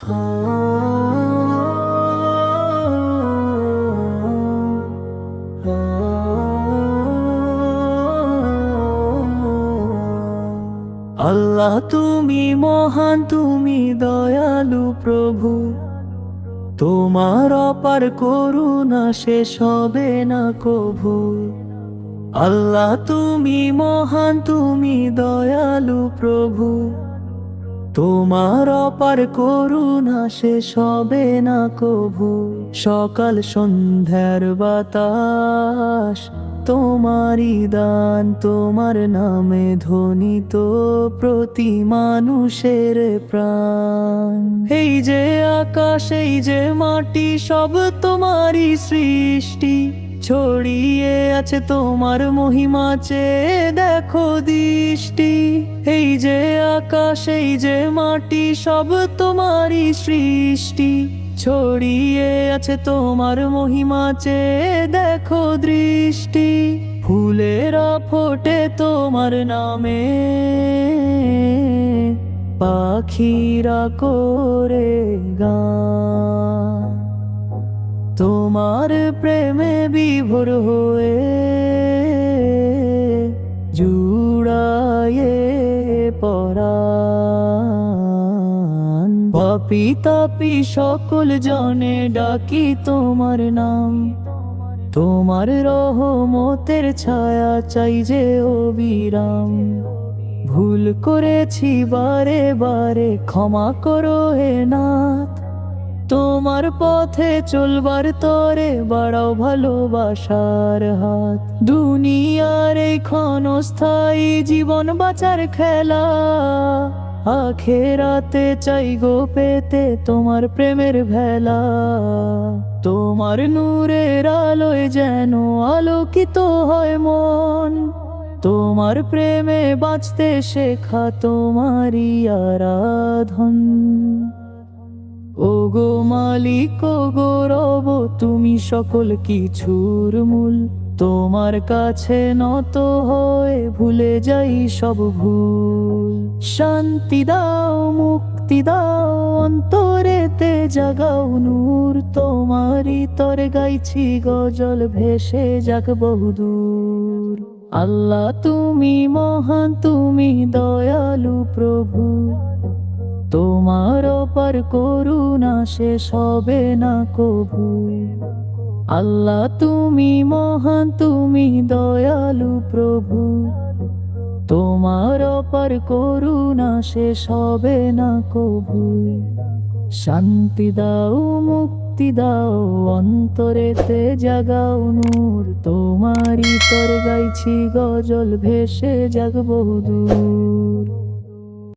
আল্লাহ, তুমি মহান, তুমি দয়ালু প্রভু। তোমার অপার করুণা শেষ হবে না কভু। আল্লাহ, তুমি মহান, তুমি দয়ালু প্রভু। তোমার অপার করুণা শেষ হবে না কভু। সকাল সন্ধ্যার বাতাস, তোমারই দান, তোমার নামে ধ্বনিত প্রতি মানুষের প্রাণ। এই যে আকাশ, এই যে মাটি, সব তোমারই সৃষ্টি। ছড়িয়ে আছে তোমার মহিমা চেয়ে দেখো দৃষ্টি। এই যে আকাশ, এই যে মাটি, সব তোমারই সৃষ্টি। ছড়িয়ে আছে তোমার মহিমা চেয়ে দেখো দৃষ্টি। ফুলেরা ফোটে তোমার নামে। পাখিরা করে গান। তোমার প্রেমে বিভোর হয়ে জুড়ায়ে পরাণ। পাপি তাপি সকল জনে ডাকি তোমার নাম। তোমার রহমতের ছায়া চাই যে অবিরাম। ভুল করেছি বারে বারে ক্ষমা করো হে নাথ। তোমার পথে চলবার তরে বাড়াও ভালোবাসার হাত। দুনিয়ার এই ক্ষণস্থায়ী জীবন বাঁচার খেলা। আখেরাতে চাই গো পেতে তোমার প্রেমের ভেলা। তোমার নূরের আলোয় যেন আলোকিত হয় মন। তোমার প্রেমে বাঁচতে শেখা তোমারই আরাধন। মালিক গৌরব, তুমি সকল কিছুর মূল। তোমার কাছে নত হয়ে ভুলে যাই সব ভুল। শান্তি দাও, মুক্তি দাও, অন্তরেতে জাগাও নূর। তোমারই তরে গাইছি গজল, ভেসে যাক বহুদূর। আল্লাহ, তুমি মহান, তুমি দয়ালু প্রভু। তোমার অপার করুণা শেষ হবে না কবু আল্লাহ, তুমি মহান, তুমি দয়ালু প্রভু। তোমার অপার করুণা শেষ হবে না কবু শান্তি দাও, মুক্তি দাও, অন্তরেতে জাগাও নূর। তোমারই তর গাইছি, গজল ভেসে জাগ বহুদূর